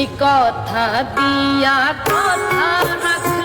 তুমি কথা দিয়া কথা রাখলা